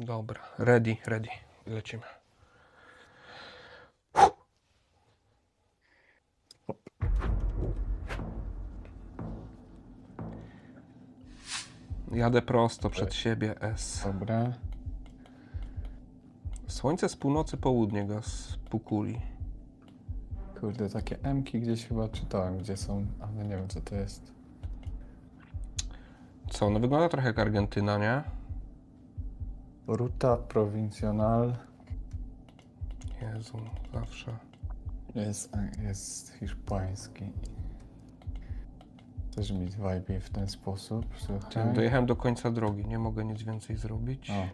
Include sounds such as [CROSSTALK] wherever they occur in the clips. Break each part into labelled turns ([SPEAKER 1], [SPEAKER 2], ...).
[SPEAKER 1] Dobra, ready, ready. Lecimy. Jadę prosto przed siebie S.
[SPEAKER 2] Dobra.
[SPEAKER 1] Słońce z północy, południe go z półkuli.
[SPEAKER 2] Kurde, takie M-ki gdzieś chyba czytałem, gdzie są, ale nie wiem co to jest.
[SPEAKER 1] Co, no wygląda trochę jak Argentyna, nie?
[SPEAKER 2] Ruta Provincial
[SPEAKER 1] Jezu, zawsze.
[SPEAKER 2] jest, jest hiszpański. Też mi vibe w ten sposób,
[SPEAKER 1] Ty,
[SPEAKER 2] słuchaj.
[SPEAKER 1] Dojechałem do końca drogi, nie mogę nic więcej zrobić.
[SPEAKER 2] O.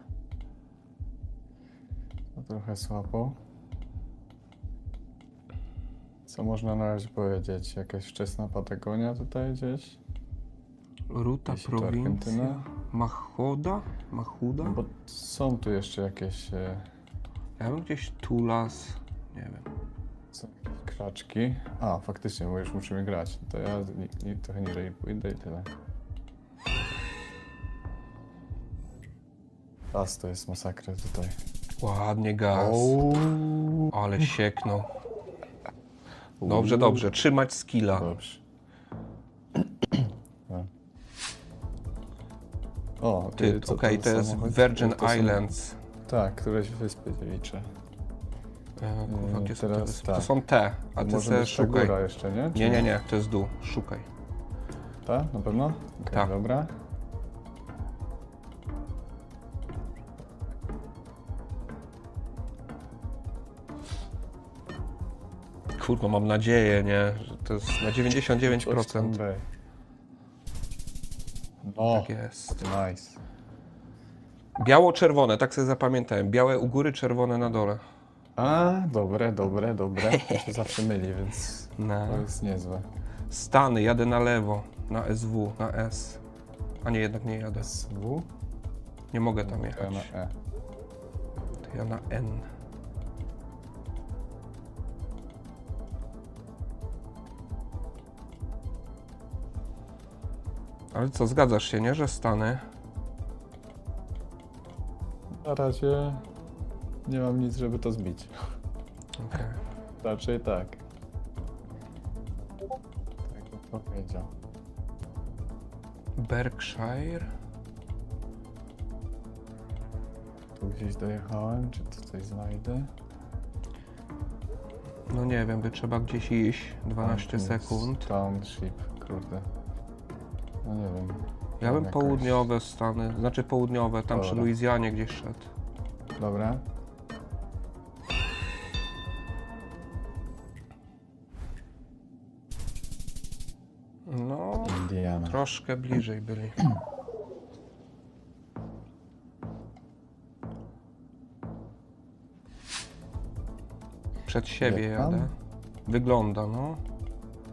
[SPEAKER 2] To trochę słabo. Co można na razie powiedzieć? Jakaś wczesna Patagonia tutaj gdzieś?
[SPEAKER 1] Ruta,
[SPEAKER 2] Jeśli
[SPEAKER 1] prowincja. Machoda? Machuda?
[SPEAKER 2] Bo są tu jeszcze jakieś e,
[SPEAKER 1] Ja bym gdzieś Tulas, nie wiem.
[SPEAKER 2] są jakieś kraczki. A, faktycznie, bo już musimy grać. To ja ni, ni, trochę niżej pójdę i tyle. Raz to jest masakra tutaj.
[SPEAKER 1] Ładnie gaz. Ale sieknął. Dobrze, dobrze. Trzymać skilla.
[SPEAKER 2] Dobrze. O,
[SPEAKER 1] Ty,
[SPEAKER 2] co
[SPEAKER 1] okej, to jest
[SPEAKER 2] samochód?
[SPEAKER 1] Virgin
[SPEAKER 2] To są-
[SPEAKER 1] Islands.
[SPEAKER 2] Tak, któreś wyspy liczę.
[SPEAKER 1] E, kurwa, gdzie są te
[SPEAKER 2] teraz
[SPEAKER 1] wyspy?
[SPEAKER 2] tak.
[SPEAKER 1] To są te, a ty
[SPEAKER 2] Może
[SPEAKER 1] se
[SPEAKER 2] być ta
[SPEAKER 1] szukaj.
[SPEAKER 2] góra jeszcze, nie? Czy
[SPEAKER 1] Nie, nie, nie, to jest dół. Szukaj.
[SPEAKER 2] Tak? Na pewno? Okay,
[SPEAKER 1] Tak.
[SPEAKER 2] Dobra.
[SPEAKER 1] Kurwa, mam nadzieję, nie? Że to jest na
[SPEAKER 2] Coś tam
[SPEAKER 1] 99%.
[SPEAKER 2] by. No,
[SPEAKER 1] Tak jest.
[SPEAKER 2] nice.
[SPEAKER 1] Biało-czerwone, tak sobie zapamiętałem. Białe u góry, czerwone na dole.
[SPEAKER 2] A, dobre, dobre, dobre. To się [LAUGHS] zawsze myli, więc
[SPEAKER 1] No.
[SPEAKER 2] to jest niezłe.
[SPEAKER 1] Stany, jadę na lewo. Na SW, na S. A nie, jednak nie jadę.
[SPEAKER 2] SW?
[SPEAKER 1] Nie mogę tam
[SPEAKER 2] To ja
[SPEAKER 1] jechać.
[SPEAKER 2] na E.
[SPEAKER 1] To ja na N. Ale co, zgadzasz się, nie? Że Stany?
[SPEAKER 2] Na razie nie mam nic, żeby to zbić.
[SPEAKER 1] Okej.
[SPEAKER 2] Raczej tak. Tak bym powiedział.
[SPEAKER 1] Berkshire?
[SPEAKER 2] Tu gdzieś dojechałem, czy tu coś znajdę?
[SPEAKER 1] No nie wiem, by trzeba gdzieś iść. 12
[SPEAKER 2] Township,
[SPEAKER 1] sekund.
[SPEAKER 2] Township, kurde. No nie wiem.
[SPEAKER 1] Ja bym
[SPEAKER 2] Jakaś-
[SPEAKER 1] południowe Stany, znaczy południowe, tam przy
[SPEAKER 2] Dobra.
[SPEAKER 1] Luizjanie gdzieś szedł.
[SPEAKER 2] Dobra.
[SPEAKER 1] No,
[SPEAKER 2] Indiana.
[SPEAKER 1] troszkę bliżej byli. Przed siebie jadę. Wygląda, no.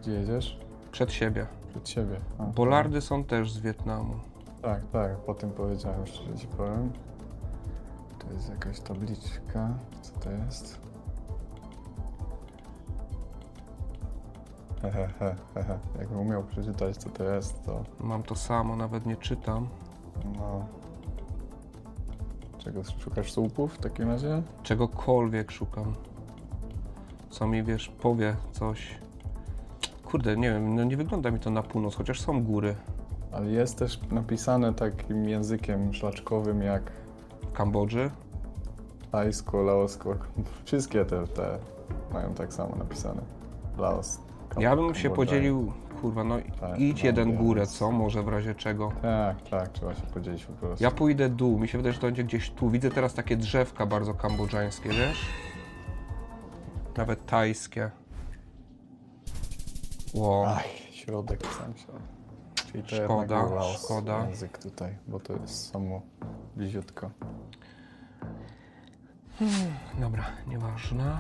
[SPEAKER 2] Gdzie jedziesz?
[SPEAKER 1] Przed siebie.
[SPEAKER 2] Przed siebie. A,
[SPEAKER 1] Polardy są też z Wietnamu.
[SPEAKER 2] Tak, tak, po tym powiedziałem, szczerze ci powiem. To jest jakaś tabliczka. Co to jest? Hehehe, hehe. Jakbym umiał przeczytać, co to jest, to
[SPEAKER 1] Mam to samo, nawet nie czytam.
[SPEAKER 2] no... Czego szukasz słupów w takim razie?
[SPEAKER 1] Czegokolwiek szukam. Co mi wiesz, powie coś. Kurde, nie wiem, no nie wygląda mi to na północ, chociaż są góry.
[SPEAKER 2] Ale jest też napisane takim językiem szlaczkowym jak
[SPEAKER 1] W Kambodży.
[SPEAKER 2] tajsko, laosko. [LAUGHS] Wszystkie te, te mają tak samo napisane. Laos. Kam-
[SPEAKER 1] Ja bym się podzielił, kurwa, no
[SPEAKER 2] Tak,
[SPEAKER 1] idź
[SPEAKER 2] no,
[SPEAKER 1] jeden górę, co? Może w razie czego.
[SPEAKER 2] Tak, tak, trzeba się podzielić po prostu.
[SPEAKER 1] Ja pójdę dół, mi się wydaje, że to będzie gdzieś tu. Widzę teraz takie drzewka bardzo kambodżańskie, wiesz? Nawet tajskie. Ło,
[SPEAKER 2] Aj, środek, sam środek. Czyli to
[SPEAKER 1] Szkoda,
[SPEAKER 2] jednak był Laos,
[SPEAKER 1] szkoda.
[SPEAKER 2] język tutaj, bo to jest samo bliziutko.
[SPEAKER 1] dobra, nieważne.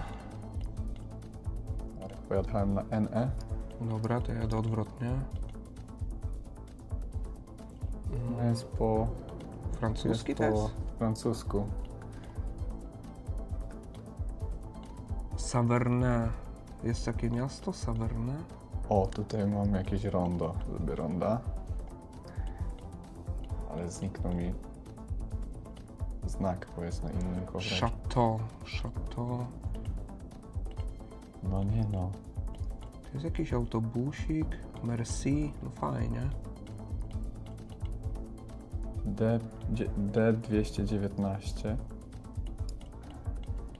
[SPEAKER 2] Pojechałem na NE.
[SPEAKER 1] Dobra, to jadę odwrotnie.
[SPEAKER 2] No jest po,
[SPEAKER 1] Francuski
[SPEAKER 2] jest
[SPEAKER 1] to
[SPEAKER 2] po
[SPEAKER 1] jest?
[SPEAKER 2] francusku.
[SPEAKER 1] Saverne. Jest takie miasto? Saverne?
[SPEAKER 2] O, tutaj mam jakieś rondo. Lubię ronda. Ale zniknął mi znak, bo jest na innym kowrze.
[SPEAKER 1] Chateau, Chateau.
[SPEAKER 2] No nie no.
[SPEAKER 1] To jest jakiś autobusik, Merci, no fajnie.
[SPEAKER 2] D, dzie- D219.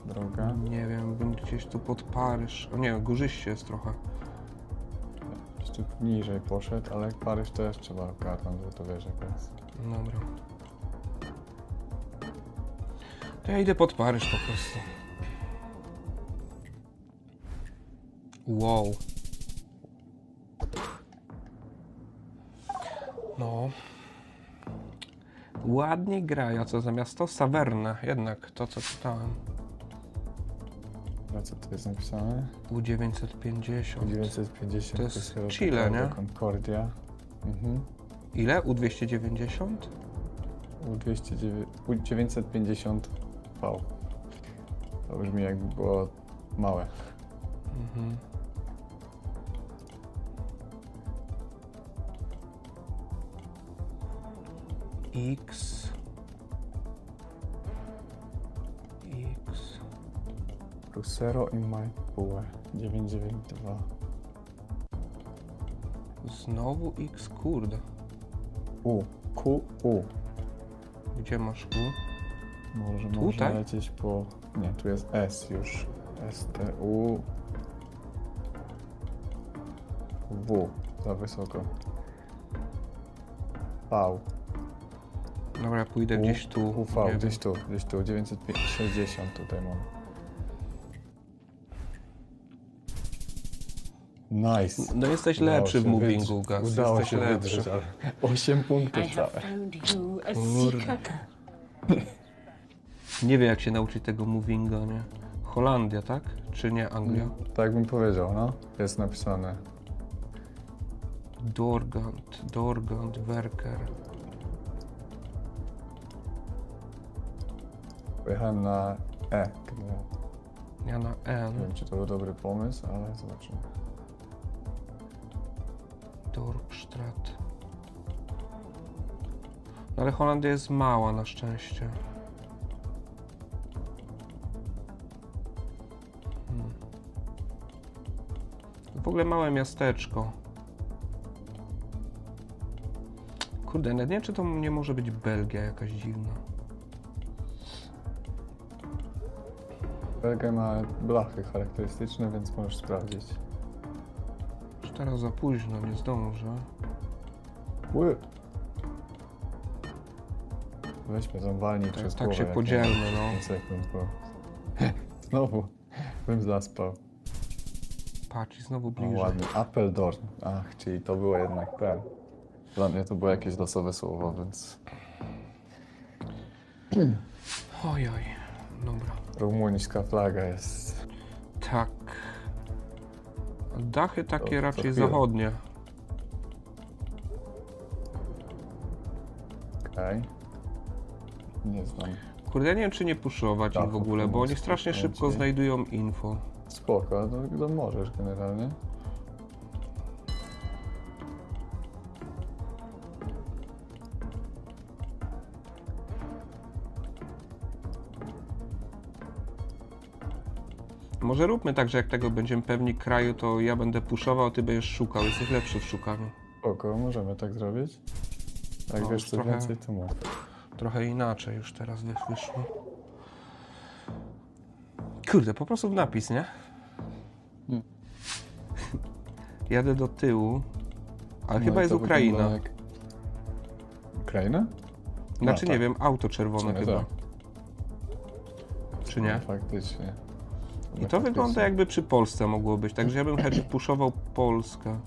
[SPEAKER 2] Droga.
[SPEAKER 1] Nie wiem, bym gdzieś tu pod Paryż. O nie, górzyście jest trochę.
[SPEAKER 2] Jeszcze niżej poszedł, ale Paryż też trzeba ogarnąć, bo to wiesz jak jest.
[SPEAKER 1] Dobra. To ja idę pod Paryż po prostu. Wow. No. Ładnie grają, co za miasto? Saverne, jednak to co czytałem.
[SPEAKER 2] A co tu jest napisane?
[SPEAKER 1] U950.
[SPEAKER 2] 950
[SPEAKER 1] To jest Chile, nie?
[SPEAKER 2] Concordia. Mhm.
[SPEAKER 1] Ile? U290?
[SPEAKER 2] U209 U950 V. To brzmi jakby było małe.
[SPEAKER 1] Mhm. X
[SPEAKER 2] Crucero in my pue 992.
[SPEAKER 1] Znowu X, kurde.
[SPEAKER 2] U. Q. U.
[SPEAKER 1] Gdzie masz U?
[SPEAKER 2] Może
[SPEAKER 1] Tutaj?
[SPEAKER 2] można lecieć po... Nie, tu jest S już. S, T, U. W. Za wysoko. V.
[SPEAKER 1] Dobra, pójdę
[SPEAKER 2] U,
[SPEAKER 1] gdzieś tu.
[SPEAKER 2] UV, gdzieś tu, gdzieś tu. 960 tutaj mam. Nice.
[SPEAKER 1] No jesteś
[SPEAKER 2] Udało
[SPEAKER 1] lepszy w
[SPEAKER 2] się
[SPEAKER 1] movingu,
[SPEAKER 2] wydrzeć.
[SPEAKER 1] Gaz.
[SPEAKER 2] Udało
[SPEAKER 1] jesteś
[SPEAKER 2] się
[SPEAKER 1] lepszy.
[SPEAKER 2] wydrzeć, ale [LAUGHS] 8 punktów
[SPEAKER 3] I have
[SPEAKER 2] całe.
[SPEAKER 3] found you a
[SPEAKER 1] Kurde. [LAUGHS] Nie wiem jak się nauczyć tego movinga, nie? Holandia, tak? Czy nie Anglia?
[SPEAKER 2] Tak bym powiedział, no. Jest napisane.
[SPEAKER 1] Dorgant, Dorgant, Werker.
[SPEAKER 2] Pojechałem na E.
[SPEAKER 1] Ja na
[SPEAKER 2] Nie
[SPEAKER 1] N.
[SPEAKER 2] wiem, czy to był dobry pomysł, ale zobaczymy.
[SPEAKER 1] Dorpstraat. No ale Holandia jest mała na szczęście. Hmm. W ogóle małe miasteczko. Kurde, nawet nie czy to nie może być Belgia jakaś dziwna.
[SPEAKER 2] Belgia ma blachy charakterystyczne, więc możesz sprawdzić.
[SPEAKER 1] Teraz za późno, nie zdążę.
[SPEAKER 2] Ły. Weźmy tą walnij
[SPEAKER 1] Tak-
[SPEAKER 2] przez
[SPEAKER 1] tak się
[SPEAKER 2] jak
[SPEAKER 1] podzielmy,
[SPEAKER 2] ma
[SPEAKER 1] no.
[SPEAKER 2] 5 sekund, bo... [LAUGHS] Znowu bym zaspał.
[SPEAKER 1] Patrz, znowu
[SPEAKER 2] O,
[SPEAKER 1] bliżej.
[SPEAKER 2] ładny. Appeldorn. Ach, czyli to było jednak ten. Dla mnie to było jakieś losowe słowo, więc...
[SPEAKER 1] Oj, oj. Dobra.
[SPEAKER 2] Rumuńska flaga jest...
[SPEAKER 1] Tak. Dachy takie
[SPEAKER 2] To-
[SPEAKER 1] raczej zachodnie.
[SPEAKER 2] Okej. Nie znam.
[SPEAKER 1] Kurde, ja nie wiem czy nie puszować ich w ogóle, bo oni strasznie szybko znajdują info.
[SPEAKER 2] Spoko, to, to możesz generalnie.
[SPEAKER 1] Może róbmy tak, że jak tego będziemy pewni kraju, to ja będę puszował, ty będziesz szukał. Jesteś lepszy w szukaniu.
[SPEAKER 2] Spoko, możemy tak zrobić. Jak
[SPEAKER 1] No,
[SPEAKER 2] wiesz
[SPEAKER 1] już
[SPEAKER 2] co
[SPEAKER 1] trochę-
[SPEAKER 2] więcej, to mów.
[SPEAKER 1] Trochę inaczej już teraz wy- wyszło. Kurde, po prostu w napis, nie?
[SPEAKER 2] Hmm.
[SPEAKER 1] Jadę do tyłu, ale
[SPEAKER 2] No
[SPEAKER 1] chyba
[SPEAKER 2] i
[SPEAKER 1] jest
[SPEAKER 2] to
[SPEAKER 1] Ukraina.
[SPEAKER 2] wygląda Jak... Ukraina?
[SPEAKER 1] Znaczy
[SPEAKER 2] No,
[SPEAKER 1] nie
[SPEAKER 2] tak.
[SPEAKER 1] wiem, auto czerwone chyba.
[SPEAKER 2] tak.
[SPEAKER 1] Czy nie?
[SPEAKER 2] No, faktycznie.
[SPEAKER 1] I to wygląda
[SPEAKER 2] faktycznie.
[SPEAKER 1] jakby przy Polsce mogło być, także ja bym chętnie puszował Polskę.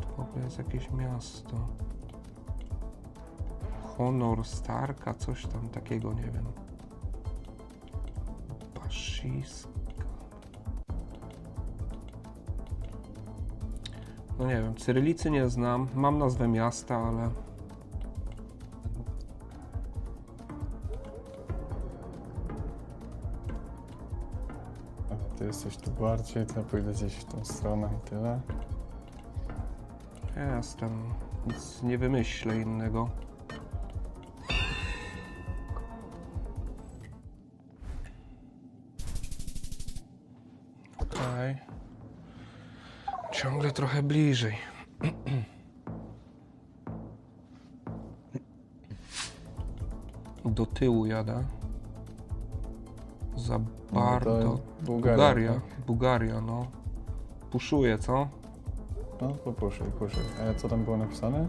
[SPEAKER 1] To w ogóle jest jakieś miasto. Honor Starka, coś tam takiego, nie wiem. Pasziska. No nie wiem, cyrylicy nie znam. Mam nazwę miasta, ale
[SPEAKER 2] Ty jesteś tu bardziej, to ja pójdę gdzieś w tą stronę i tyle.
[SPEAKER 1] Jestem. Nic nie wymyślę innego. Ciągle trochę bliżej. Do tyłu jadę. Za
[SPEAKER 2] No,
[SPEAKER 1] bardzo.
[SPEAKER 2] to Bułgaria.
[SPEAKER 1] Bułgaria,
[SPEAKER 2] tak?
[SPEAKER 1] Bułgaria, no. Puszuje, co?
[SPEAKER 2] No to puszczaj, puszczaj. A co tam było napisane?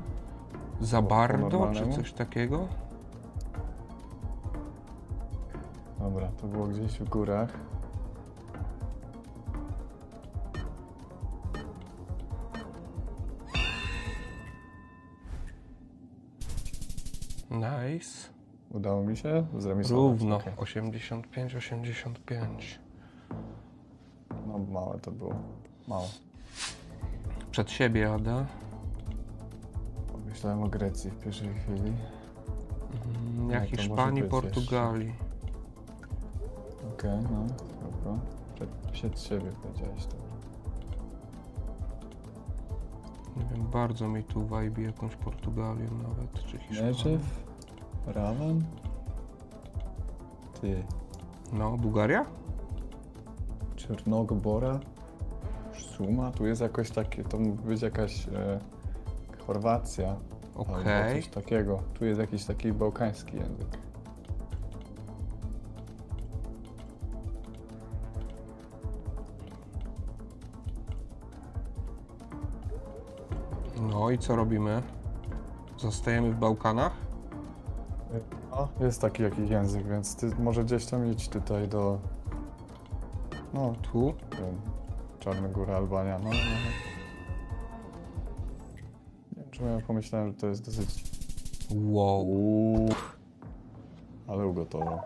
[SPEAKER 1] Za
[SPEAKER 2] po
[SPEAKER 1] bardzo, czy
[SPEAKER 2] normalnemu?
[SPEAKER 1] coś takiego?
[SPEAKER 2] Dobra, to było gdzieś w górach.
[SPEAKER 1] Nice.
[SPEAKER 2] Udało mi się zremisować.
[SPEAKER 1] Równo.
[SPEAKER 2] Okej.
[SPEAKER 1] 85, 85.
[SPEAKER 2] No małe to było. Mało.
[SPEAKER 1] Przed siebie jadę.
[SPEAKER 2] Myślałem o Grecji w pierwszej chwili.
[SPEAKER 1] Mm, Jak
[SPEAKER 2] No,
[SPEAKER 1] Hiszpanii, Portugalii.
[SPEAKER 2] Okej, no, spoko. Przed, przed siebie powiedziałeś to.
[SPEAKER 1] Nie wiem, bardzo mi tu vibe jakąś Portugalię nawet, czy Hiszpanię.
[SPEAKER 2] Meczew? Rawan? Ty.
[SPEAKER 1] No, Bułgaria?
[SPEAKER 2] Czernogobora? Suma? Tu jest jakoś takie, to mógł być jakaś e, Chorwacja. Albo
[SPEAKER 1] Okej.
[SPEAKER 2] coś takiego. Tu jest jakiś taki bałkański język.
[SPEAKER 1] No i co robimy? Zostajemy w Bałkanach?
[SPEAKER 2] Jest taki jakiś język, więc ty może gdzieś tam idź tutaj do... No,
[SPEAKER 1] Tu?
[SPEAKER 2] nie wiem, Czarnogóra, Albania, no, no, no. Nie wiem, czemu ja pomyślałem, że to jest dosyć...
[SPEAKER 1] Wow.
[SPEAKER 2] Ale ugotował,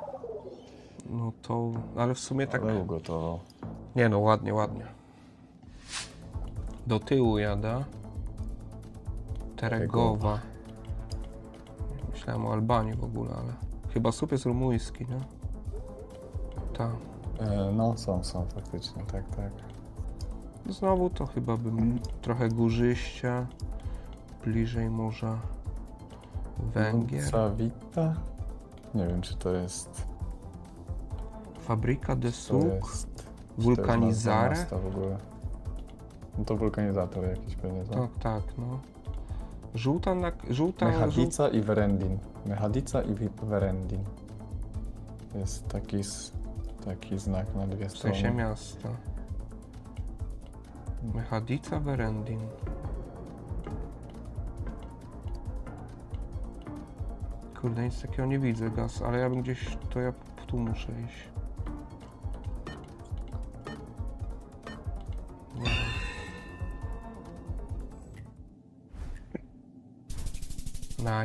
[SPEAKER 1] No to, ale w sumie tak...
[SPEAKER 2] ale ugotował.
[SPEAKER 1] Nie no, ładnie, ładnie. Do tyłu jadę. Teregowa. O Albanii w ogóle, ale... Chyba słup jest rumuński, nie? Tak.
[SPEAKER 2] E, no, są, są faktycznie, tak, tak.
[SPEAKER 1] Znowu to chyba bym trochę górzyście. Bliżej może Węgier.
[SPEAKER 2] Savita? Nie wiem, czy to jest...
[SPEAKER 1] Fabryka de
[SPEAKER 2] To
[SPEAKER 1] Suk.
[SPEAKER 2] to jest
[SPEAKER 1] Wulkanizare?
[SPEAKER 2] nazwa miasta w ogóle. No to wulkanizator jakiś pewnie, tak?
[SPEAKER 1] Tak, tak, no. Żółta na... Żółta... żół-
[SPEAKER 2] Mechadica i Verendin. Mechadica i Verendin. Jest taki, taki znak na dwie
[SPEAKER 1] W
[SPEAKER 2] strony.
[SPEAKER 1] sensie miasta. Mechadica Verendin. Kurde, nic takiego nie widzę, gaz, ale ja bym gdzieś, to ja tu muszę iść.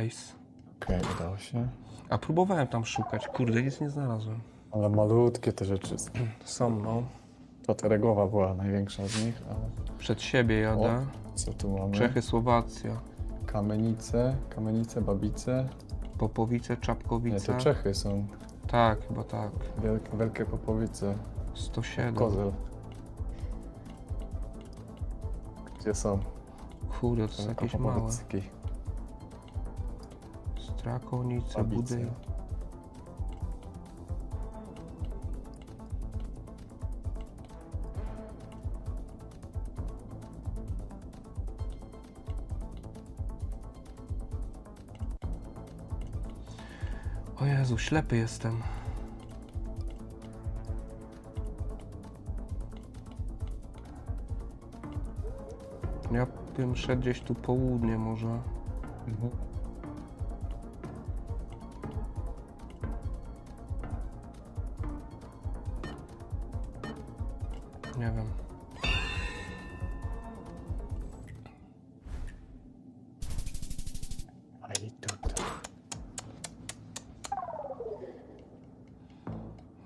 [SPEAKER 1] Nice.
[SPEAKER 2] Okej, udało się.
[SPEAKER 1] A próbowałem tam szukać, kurde, nic nie znalazłem.
[SPEAKER 2] Ale malutkie te rzeczy. są.
[SPEAKER 1] No.
[SPEAKER 2] Ta Teregowa była największa z nich, ale
[SPEAKER 1] Przed siebie jadę.
[SPEAKER 2] co tu mamy?
[SPEAKER 1] Czechy, Słowacja.
[SPEAKER 2] Kamenice, Kamenice, Babice.
[SPEAKER 1] Popowice,
[SPEAKER 2] Nie,
[SPEAKER 1] Czapkowice.
[SPEAKER 2] to Czechy są.
[SPEAKER 1] Tak, chyba tak.
[SPEAKER 2] Wielkie, wielkie Popowice.
[SPEAKER 1] 107.
[SPEAKER 2] Kozel. Gdzie są?
[SPEAKER 1] Kurde, to są jakieś małe.
[SPEAKER 2] Babice.
[SPEAKER 1] Budy. O Jezu, ślepy jestem. Ja bym szedł gdzieś tu południe może.
[SPEAKER 2] Mhm.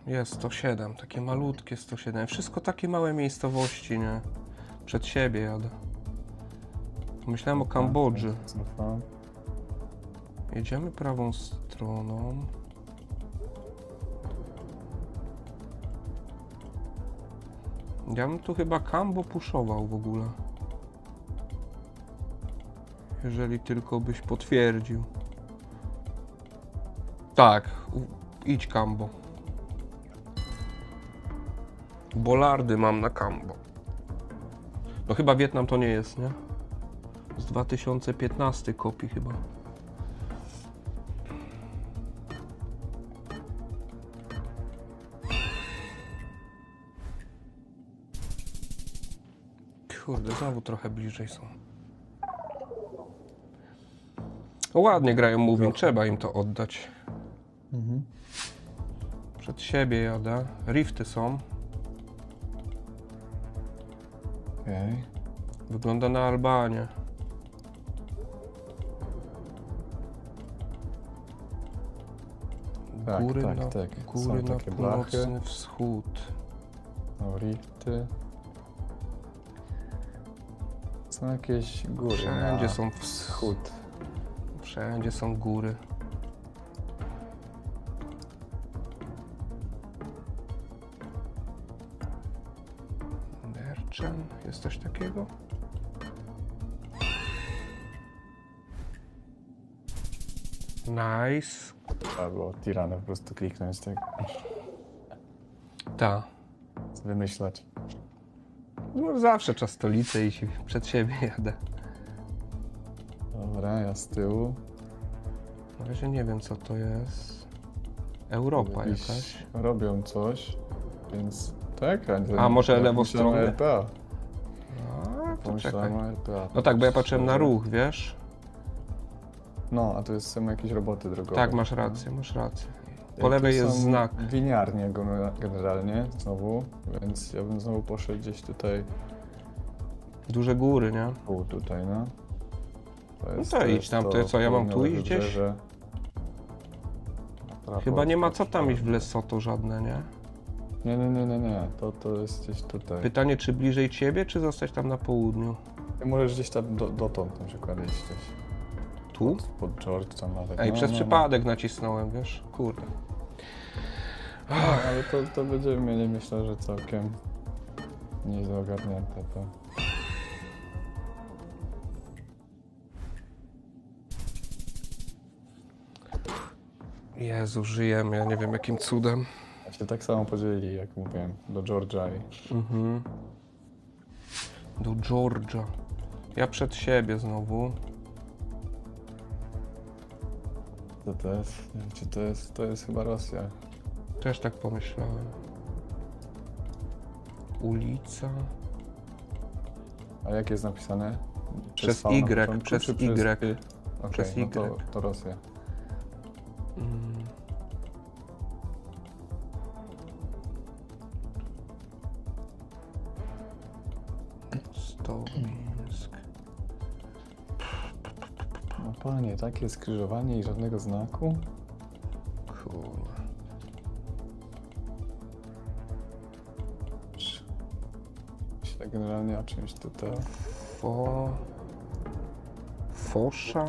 [SPEAKER 1] Jest 107, takie malutkie 107. Wszystko takie małe miejscowości, nie? Przed siebie jadę. Myślałem o Kambodży.
[SPEAKER 2] Cofam.
[SPEAKER 1] Jedziemy prawą stroną. Ja bym tu chyba Kambo puszował w ogóle. Jeżeli tylko byś potwierdził. Tak, idź Kambo. Bolardy mam na Kambo. No chyba Wietnam to nie jest, nie? Z 2015 kopii chyba. Kurde, znowu trochę bliżej są. No ładnie grają Moving, trzeba im to oddać.
[SPEAKER 2] Mhm.
[SPEAKER 1] Przed siebie jadę. Rifty są.
[SPEAKER 2] Okej.
[SPEAKER 1] Wygląda na Albanię.
[SPEAKER 2] Tak,
[SPEAKER 1] góry
[SPEAKER 2] tak,
[SPEAKER 1] na,
[SPEAKER 2] tak.
[SPEAKER 1] Góry
[SPEAKER 2] Są
[SPEAKER 1] na
[SPEAKER 2] takie blachy.
[SPEAKER 1] północny wschód.
[SPEAKER 2] Rifty. Są jakieś góry
[SPEAKER 1] Wszędzie
[SPEAKER 2] na
[SPEAKER 1] są
[SPEAKER 2] wschód.
[SPEAKER 1] Wszędzie są góry. Jest coś takiego? Nice.
[SPEAKER 2] Albo Tirana po prostu kliknąć, tak?
[SPEAKER 1] Ta.
[SPEAKER 2] Wymyślać.
[SPEAKER 1] No zawsze czas stolicy i się przed siebie jadę.
[SPEAKER 2] Dobra, ja z tyłu.
[SPEAKER 1] Na razie nie wiem co to jest. Europa
[SPEAKER 2] Jakiś-
[SPEAKER 1] jakaś.
[SPEAKER 2] Robią coś, więc... Tak, a, nie-
[SPEAKER 1] A, może lewostronny?
[SPEAKER 2] pomyślałem
[SPEAKER 1] To czekaj. No tak, bo ja patrzyłem na ruch, wiesz?
[SPEAKER 2] No, a tu jest, są jakieś roboty drogowe.
[SPEAKER 1] Tak, masz rację, masz rację. Po lewej jest znak.
[SPEAKER 2] Winiarnie generalnie, znowu, więc ja bym znowu poszedł gdzieś tutaj,
[SPEAKER 1] Duże góry, nie?
[SPEAKER 2] pół tutaj, no. To
[SPEAKER 1] No to idź
[SPEAKER 2] jest
[SPEAKER 1] tam, to co, ja mam tu iść gdzieś? Chyba nie ma co tam iść w. Lesoto żadne, nie?
[SPEAKER 2] Nie, nie, nie, nie, nie, to, to jest gdzieś tutaj.
[SPEAKER 1] Pytanie, czy bliżej ciebie, czy zostać tam na południu?
[SPEAKER 2] Ty możesz gdzieś tam do, dotąd na przykład iść gdzieś.
[SPEAKER 1] Tu?
[SPEAKER 2] Pod George tam nawet.
[SPEAKER 1] Ej,
[SPEAKER 2] no,
[SPEAKER 1] przez
[SPEAKER 2] no,
[SPEAKER 1] przypadek nacisnąłem, wiesz? Kurde.
[SPEAKER 2] No. No, ale to, to będziemy mieli myślę, że całkiem nieźle ogarnięte to.
[SPEAKER 1] Jezu, żyjemy, ja nie wiem jakim cudem.
[SPEAKER 2] Się tak samo podzielili, jak mówiłem, do Georgia i
[SPEAKER 1] Mhm. Do Georgia. Ja przed siebie znowu.
[SPEAKER 2] to, to jest, nie wiem, czy to jest, to jest chyba Rosja.
[SPEAKER 1] Też tak pomyślałem. Ulica.
[SPEAKER 2] A jak jest napisane?
[SPEAKER 1] Przez
[SPEAKER 2] V na
[SPEAKER 1] Y,
[SPEAKER 2] początku,
[SPEAKER 1] przez
[SPEAKER 2] czy
[SPEAKER 1] Y.
[SPEAKER 2] Y? Okej,
[SPEAKER 1] Przez
[SPEAKER 2] no to,
[SPEAKER 1] Y.
[SPEAKER 2] to Rosja.
[SPEAKER 1] Mm. Stomińsk.
[SPEAKER 2] No panie, takie skrzyżowanie i żadnego znaku?
[SPEAKER 1] Kurwa.
[SPEAKER 2] Myślę generalnie o czymś tutaj.
[SPEAKER 1] Fo... Fosza?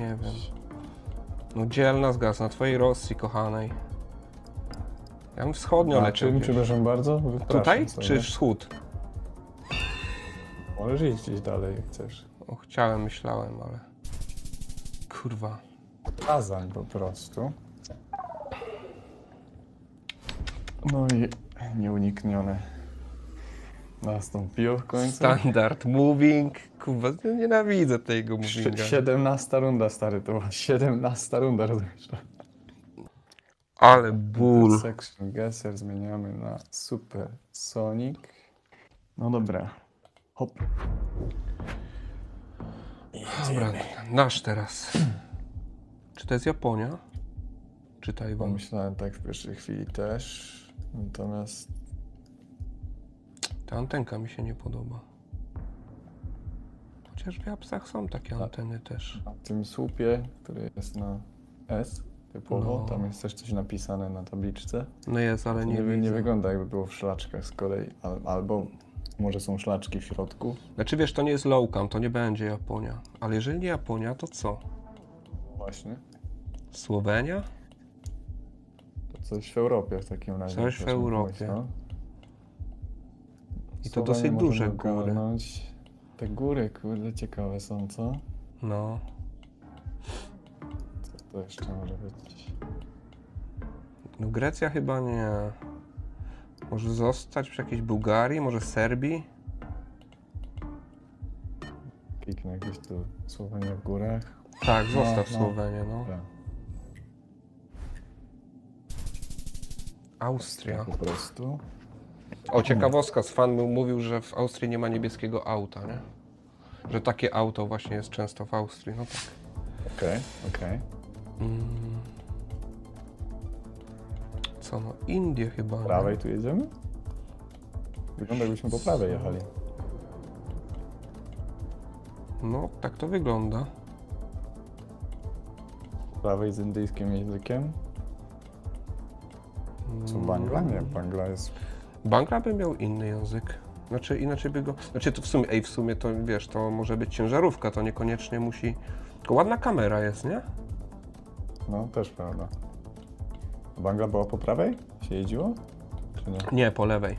[SPEAKER 1] Nie wiem. No dzielna zgas na twojej Rosji, kochanej. Ja bym wschodnio
[SPEAKER 2] Na
[SPEAKER 1] leciał
[SPEAKER 2] czym,
[SPEAKER 1] gdzieś.
[SPEAKER 2] przepraszam bardzo? Wypraszam
[SPEAKER 1] Tutaj?
[SPEAKER 2] sobie.
[SPEAKER 1] Czy wschód?
[SPEAKER 2] Możesz iść gdzieś dalej, jak chcesz.
[SPEAKER 1] O, chciałem, myślałem, ale... Kurwa.
[SPEAKER 2] Kazań po prostu. No i nieuniknione. Nastąpiło w końcu.
[SPEAKER 1] Standard moving. Kurwa, nienawidzę tego movinga.
[SPEAKER 2] 17 runda, stary, to była 17 runda, rozumiesz?
[SPEAKER 1] Ale ból.
[SPEAKER 2] Section Gesser zmieniamy na Super Sonic. No dobra. Hop.
[SPEAKER 1] Dobra, nasz teraz. Czy to jest Japonia? Czy Tajwan?
[SPEAKER 2] Pomyślałem tak w pierwszej chwili też. Natomiast
[SPEAKER 1] Ta antenka mi się nie podoba. Chociaż w Japsach są takie anteny też.
[SPEAKER 2] na tym słupie, który jest na S typowo,
[SPEAKER 1] No.
[SPEAKER 2] tam jest też coś napisane na tabliczce.
[SPEAKER 1] No jest, ale nie
[SPEAKER 2] nie, nie wygląda jakby było w szlaczkach z kolei. Al, albo może są szlaczki w środku.
[SPEAKER 1] Znaczy wiesz, to nie jest lowcam, to nie będzie Japonia. Ale jeżeli nie Japonia, to co?
[SPEAKER 2] Właśnie.
[SPEAKER 1] Słowenia?
[SPEAKER 2] To coś w Europie w takim razie.
[SPEAKER 1] Coś w Europie.
[SPEAKER 2] pomyślał.
[SPEAKER 1] I to dosyć duże góry.
[SPEAKER 2] ogarnąć. Te góry, kurde, ciekawe są, co?
[SPEAKER 1] No.
[SPEAKER 2] Co to jeszcze może być?
[SPEAKER 1] No Grecja chyba nie. Może zostać przy jakiejś Bułgarii, może Serbii?
[SPEAKER 2] Kliknę jakieś tu Słowenia w górach.
[SPEAKER 1] Tak,
[SPEAKER 2] No,
[SPEAKER 1] zostaw
[SPEAKER 2] no.
[SPEAKER 1] Słowenię, no. Austria.
[SPEAKER 2] po prostu.
[SPEAKER 1] O, ciekawostka, z fan mówił, że w Austrii nie ma niebieskiego auta, nie? Że takie auto właśnie jest często w Austrii, no tak.
[SPEAKER 2] Okej, okej.
[SPEAKER 1] Mm. Co no, Indie chyba. nie?
[SPEAKER 2] Prawej tu jedziemy? Wygląda jakbyśmy po prawej jechali.
[SPEAKER 1] No, tak to wygląda.
[SPEAKER 2] Prawej z indyjskim językiem. Co Bangla? Nie, Bangla jest...
[SPEAKER 1] Bangla by miał inny język. Znaczy inaczej by go. Znaczy to w sumie, ej, w sumie to wiesz, to może być ciężarówka, to niekoniecznie musi. Tylko ładna kamera jest, nie?
[SPEAKER 2] No, też prawda. Bangla była po prawej? Się jeździło? Czy nie?
[SPEAKER 1] Nie, po lewej.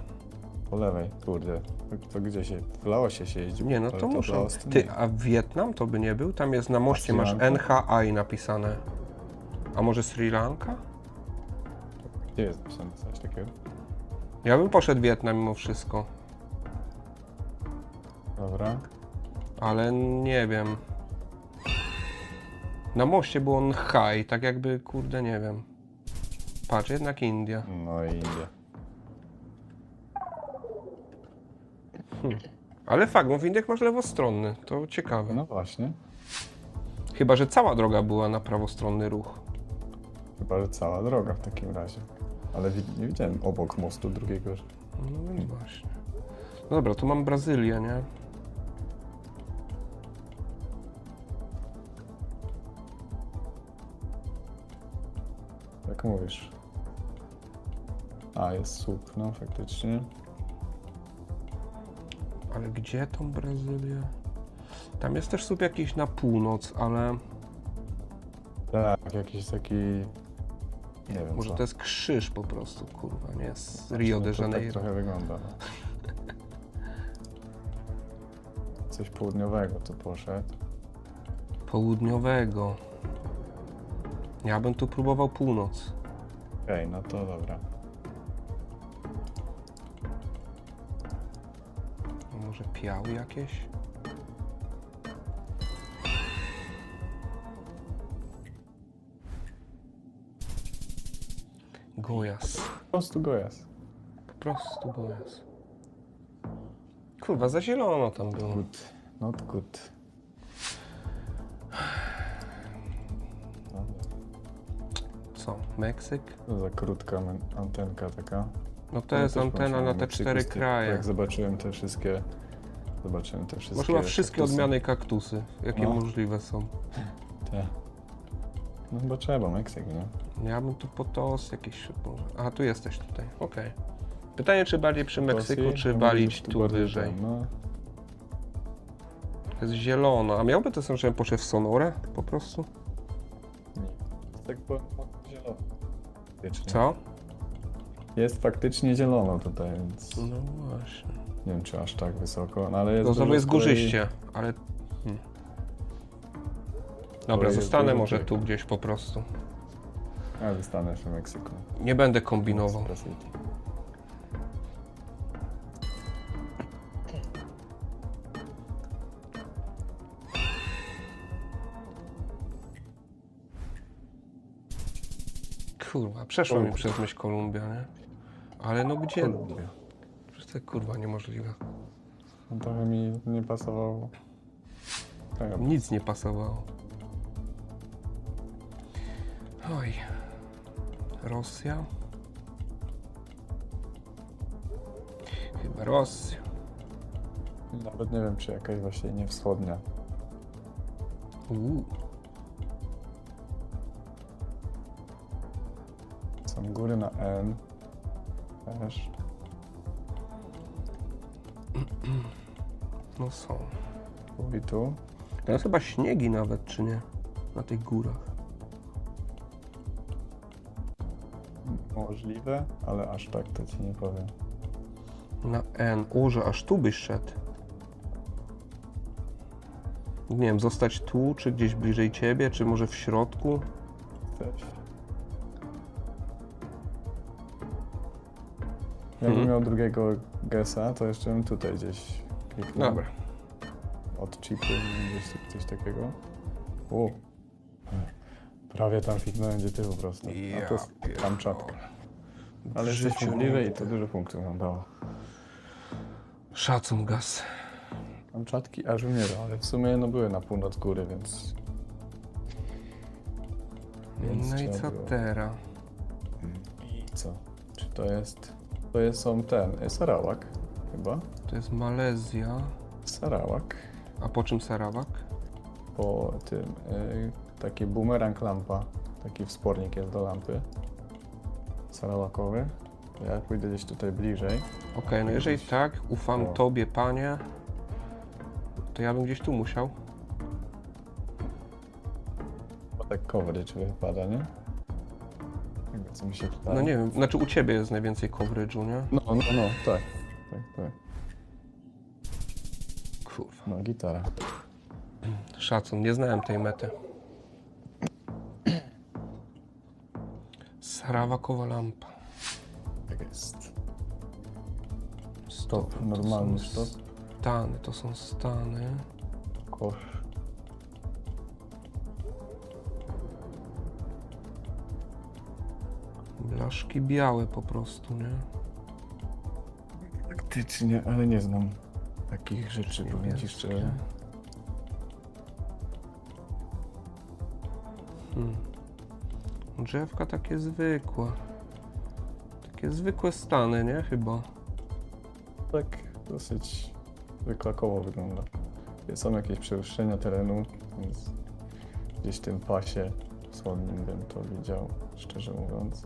[SPEAKER 2] Po lewej, kurde. To, to gdzie się? W Laosie się jeździło.
[SPEAKER 1] Nie, no to
[SPEAKER 2] to
[SPEAKER 1] Ty,
[SPEAKER 2] nie.
[SPEAKER 1] a Wietnam to by nie był? Tam jest na moście, masz? NHI napisane. A może Sri Lanka?
[SPEAKER 2] Gdzie jest napisane coś takiego?
[SPEAKER 1] Ja bym poszedł Wietnam mimo wszystko,
[SPEAKER 2] Dobra.
[SPEAKER 1] ale nie wiem. Na moście było Nhai, tak jakby, kurde, nie wiem. Patrz, jednak India.
[SPEAKER 2] No i Indie.
[SPEAKER 1] Ale fakt, no w Indiach masz lewostronny, to ciekawe.
[SPEAKER 2] No właśnie.
[SPEAKER 1] Chyba, że cała droga była na prawostronny ruch.
[SPEAKER 2] Chyba, że cała droga w takim razie. Ale nie widziałem obok mostu drugiego.
[SPEAKER 1] No więc właśnie. No dobra, tu mam Brazylię, nie?
[SPEAKER 2] Jak mówisz? A, jest słup, no faktycznie.
[SPEAKER 1] Ale gdzie tą Brazylię? Tam jest też słup jakiś na północ, ale
[SPEAKER 2] Tak, jakiś taki... Nie wiem
[SPEAKER 1] może
[SPEAKER 2] co.
[SPEAKER 1] to jest krzyż po prostu, kurwa, nie? Z Rio de
[SPEAKER 2] No to Tak
[SPEAKER 1] Janeiro.
[SPEAKER 2] trochę wygląda. No. Coś południowego tu poszedł.
[SPEAKER 1] Południowego. Ja bym tu próbował północ.
[SPEAKER 2] Okej, no to dobra.
[SPEAKER 1] Może piały jakieś? Gojas.
[SPEAKER 2] Po prostu Gojas.
[SPEAKER 1] Po prostu Gojas. Kurwa, za zielono tam było.
[SPEAKER 2] Good. Not good.
[SPEAKER 1] Co? Meksyk?
[SPEAKER 2] To za krótka antenka taka.
[SPEAKER 1] No to jest antena na te cztery kraje.
[SPEAKER 2] Jak zobaczyłem te wszystkie... Zobaczyłem te wszystkie...
[SPEAKER 1] Masz chyba wszystkie
[SPEAKER 2] kaktusy.
[SPEAKER 1] odmiany kaktusy, jakie
[SPEAKER 2] No.
[SPEAKER 1] możliwe są.
[SPEAKER 2] Te. No chyba trzeba, Meksyk, nie?
[SPEAKER 1] Ja bym tu Potos jakiś... A, tu jesteś tutaj, okej. Pytanie, czy bardziej przy Meksyku,
[SPEAKER 2] Rosji?
[SPEAKER 1] czy
[SPEAKER 2] No,
[SPEAKER 1] walić tu
[SPEAKER 2] bardziej
[SPEAKER 1] wyżej?
[SPEAKER 2] tam, No,
[SPEAKER 1] To jest zielono. A miałby to sens, żebym poszedł w Sonorę po prostu?
[SPEAKER 2] nie. Jest tak po, po zielono. Faktycznie.
[SPEAKER 1] Co?
[SPEAKER 2] Jest faktycznie zielono tutaj, więc
[SPEAKER 1] No właśnie.
[SPEAKER 2] Nie wiem czy aż tak wysoko, no ale jest
[SPEAKER 1] To znowu jest
[SPEAKER 2] kolei-
[SPEAKER 1] górzyście, ale... Hmm. Dobra, zostanę może tu gdzieś po prostu.
[SPEAKER 2] Ja zostanę w Meksyku.
[SPEAKER 1] Nie będę kombinował. Kurwa, przeszła mi przez myśl Kolumbia, nie? Ale no gdzie?
[SPEAKER 2] Kolumbia.
[SPEAKER 1] To kurwa niemożliwe.
[SPEAKER 2] No trochę mi nie pasowało. Tak,
[SPEAKER 1] Nic nie pasowało. Oj. Rosja? Chyba Rosja.
[SPEAKER 2] Nawet nie wiem czy jakaś właśnie nie wschodnia.
[SPEAKER 1] Uuu.
[SPEAKER 2] Są góry na N. Też.
[SPEAKER 1] No są.
[SPEAKER 2] I tu.
[SPEAKER 1] Teraz chyba śniegi nawet, czy nie? Na tych górach.
[SPEAKER 2] Możliwe, ale aż tak to ci nie powiem.
[SPEAKER 1] Na N. O, że aż tu byś szedł. Nie wiem, zostać tu, czy gdzieś bliżej ciebie, czy może w środku?
[SPEAKER 2] Też. Jakbym
[SPEAKER 1] Mhm.
[SPEAKER 2] miał drugiego gesa, to jeszcze bym tutaj gdzieś kliknął.
[SPEAKER 1] Dobra.
[SPEAKER 2] Od chipu, gdzieś coś takiego. U. Prawie tam kliknąłem, gdzie ty po prostu. A to jest
[SPEAKER 1] Ja
[SPEAKER 2] Kamczatka. Ale jesteśmy bliżej i to dużo punktów nam dało.
[SPEAKER 1] Szacun, gaz.
[SPEAKER 2] Kamczatki aż dał, ale w sumie no były na północ góry, więc... Więc
[SPEAKER 1] No i co
[SPEAKER 2] było.
[SPEAKER 1] teraz?
[SPEAKER 2] I co? Czy to jest... To jest są ten, e, Sarawak chyba.
[SPEAKER 1] To jest Malezja.
[SPEAKER 2] Sarawak.
[SPEAKER 1] A po czym Sarawak?
[SPEAKER 2] Po tym, y, taki bumerang lampa. Taki wspornik jest do lampy. Sarawakowy. Ja pójdę gdzieś tutaj bliżej.
[SPEAKER 1] Okej, no jeżeli tak, ufam
[SPEAKER 2] O.
[SPEAKER 1] tobie, panie, to ja bym gdzieś tu musiał.
[SPEAKER 2] Bo tak coverage wypada, nie? Co mi się wydaje.
[SPEAKER 1] No nie wiem, znaczy u ciebie jest najwięcej coverage'u, nie?
[SPEAKER 2] No, no, no, tak. Tak, tak.
[SPEAKER 1] Kurwa.
[SPEAKER 2] No, gitara.
[SPEAKER 1] Szacun, nie znałem tej mety. Sarawakowa lampa.
[SPEAKER 2] Tak jest.
[SPEAKER 1] Stop.
[SPEAKER 2] Normalny stop.
[SPEAKER 1] Stany, to są stany.
[SPEAKER 2] Kosz.
[SPEAKER 1] Blaszki białe po prostu, nie?
[SPEAKER 2] Faktycznie, ale nie znam takich rzeczy, powiem ci szczerze.
[SPEAKER 1] Hmm. Drzewka takie zwykłe. Takie zwykłe stany, nie? Chyba.
[SPEAKER 2] Tak dosyć wyklakowo wygląda. Są jakieś przewyższenia terenu, więc gdzieś w tym pasie wschodnim bym to widział, szczerze mówiąc.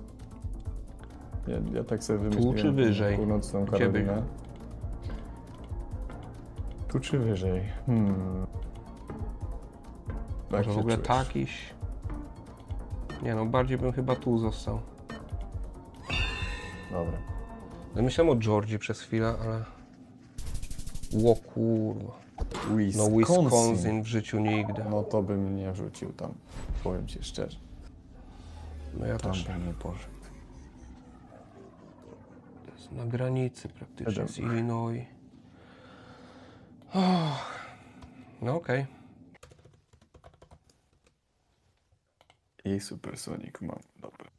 [SPEAKER 2] Ja, ja tak sobie wymyśliłem
[SPEAKER 1] czy wyżej?
[SPEAKER 2] północną Karolinę. Tu czy wyżej? Hmm. Jak
[SPEAKER 1] Może w ogóle takiś. Nie no, bardziej bym chyba tu został.
[SPEAKER 2] Dobra.
[SPEAKER 1] No myślałem o Georgii przez chwilę, ale... Ło kurwa. No Wisconsin w życiu nigdy.
[SPEAKER 2] No to bym nie wrzucił tam, powiem ci szczerze.
[SPEAKER 1] No ja
[SPEAKER 2] Tam
[SPEAKER 1] też.
[SPEAKER 2] bym nie poszedł.
[SPEAKER 1] Jest na granicy praktycznie z. Illinois. Oh. No okej.
[SPEAKER 2] I Supersonic mam, dobra.